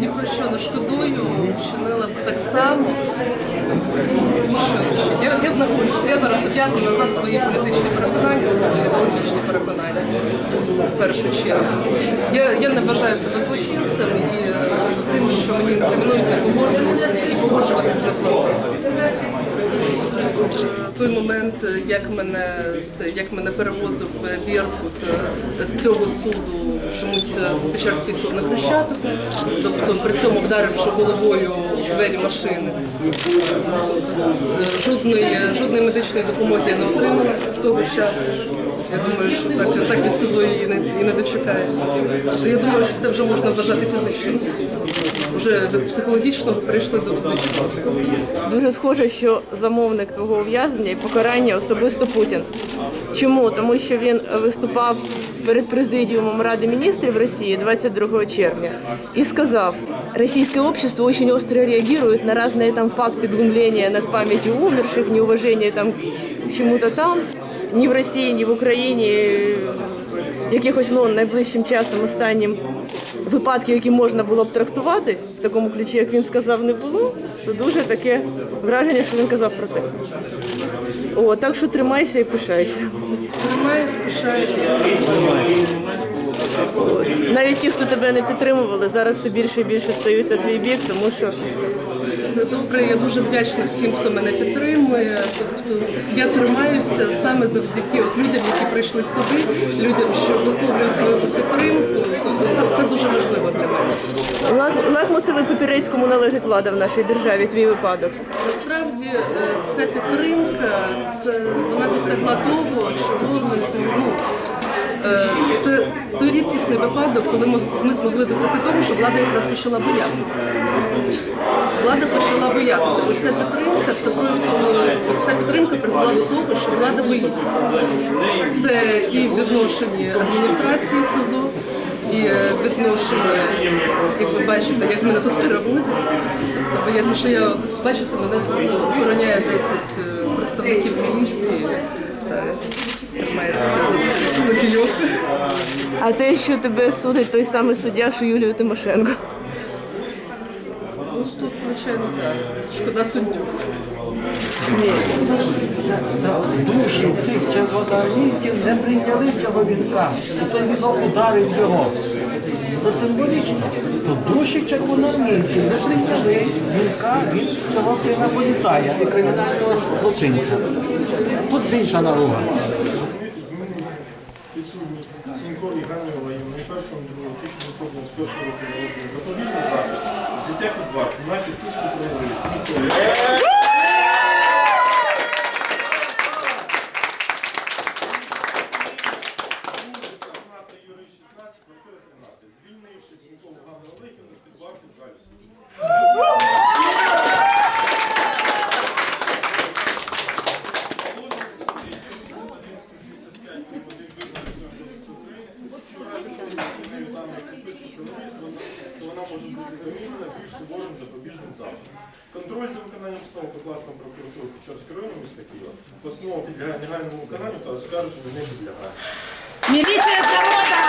ні про шкодую, вчинила б так само. Що, я, я знаходжуся, я за свої політичні переконання, за свої ідеологічні переконання. В першу чергу. Я, я не вважаю себе злочинцем і з тим, що мені інкримінують, не погоджуюсь і погоджуватись не планую. Той момент, як мене як мене перевозив Біркут е, з цього суду, чомусь е, Печерський суд на Хрещатику, тобто при цьому вдаривши головою двері машини. Е, Жодної, жодної медичної допомоги я не отримала з того часу. Я думаю, що так, так від СИЗО і не, і не дочекаюся. Я думаю, що це вже можна вважати фізичним. Вже від психологічного перейшли до фізичного. Дуже схоже, що замовник твого ув'язнення і покарання особисто Путін. Чому? Тому що він виступав перед президіумом Ради міністрів Росії 22 червня і сказав, российское общество очень остро реагирует на разные там факты глумления над памятью умерших, неуважения там к чему-то там. Ні в Росії, ні в Україні якихось ну, найближчим часом останнім випадків, які можна було б трактувати в такому ключі, як він сказав, не було, то дуже таке враження, що він казав про те. О, так що тримайся і пишайся. Тримайся, пишайся. Навіть ті, хто тебе не підтримували, зараз все більше і більше стають на твій бік, тому що Це добре. Я дуже вдячна всім, хто мене підтримує. Тобто я тримаюся саме завдяки от людям, які прийшли сюди, людям, що висловлюють свою підтримку. Тобто це, це дуже важливо для мене. лак- лакмусовий папірець, кому належить влада в нашій державі, твій випадок. Насправді е, ця підтримка, це вона досягла того, чого ми ну, е, це той рідкісний випадок, коли ми, ми змогли досягти того, що влада якраз почала боятися. Влада почала боятися. Оця підтримка, це ця підтримка призвела до того, що влада боїться. Це і в відношенні адміністрації СИЗО, і е, відношення, як ви бачите, як мене тут перевозять. Тобто бояться, що я бачите, мене тут охороняє 10 е, представників міліції. Та тримається за, за. А те, що тебе судить той самий суддя, що Юлію Тимошенко. Звичайно, так. Шкода суддю. Душі тих червоноармійців не прийняли цього вінка, і той вінок ударив його. Це символічно. То душі червоноармійців не прийняли вінка від цього сина поліцая і кримінального злочинця. Тут інша наруга. Підсудні Сінькові і на першому 1991 року народження. Запобіжний захід, взяття під варту на підписку про. Місце бути замінена більш суворим запобіжним заходом. Контроль за виконанням поставить по власному прокуратуру Печерського району міста Києва. Постанова підлягає негайному виконанню та оскарженню не підлягає. Міліція завода!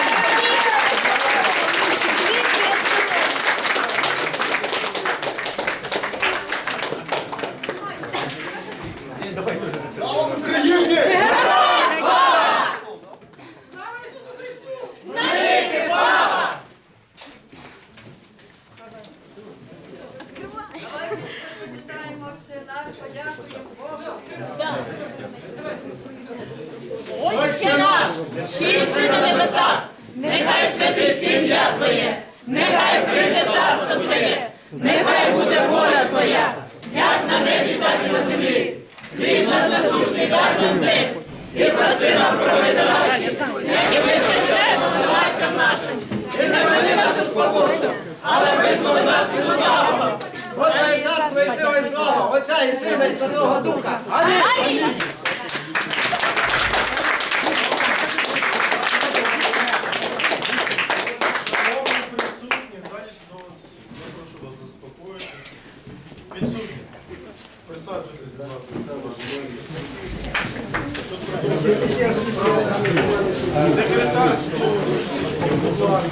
Наш, що на небесах, нехай святиться ім'я Твоє, нехай прийде царство Твоє, нехай буде воля Твоя, як на небі, так і на землі. Хліб наш насущний дай нам днес, і прости нам провини наші, які ми прощаємо винуватцям нашим, і не веди нас у спокусу, але визволи нас від лукавого. Господи, царство і і слава, Отця і Сина і Святого Духа. Амінь. Секретар будь ласка.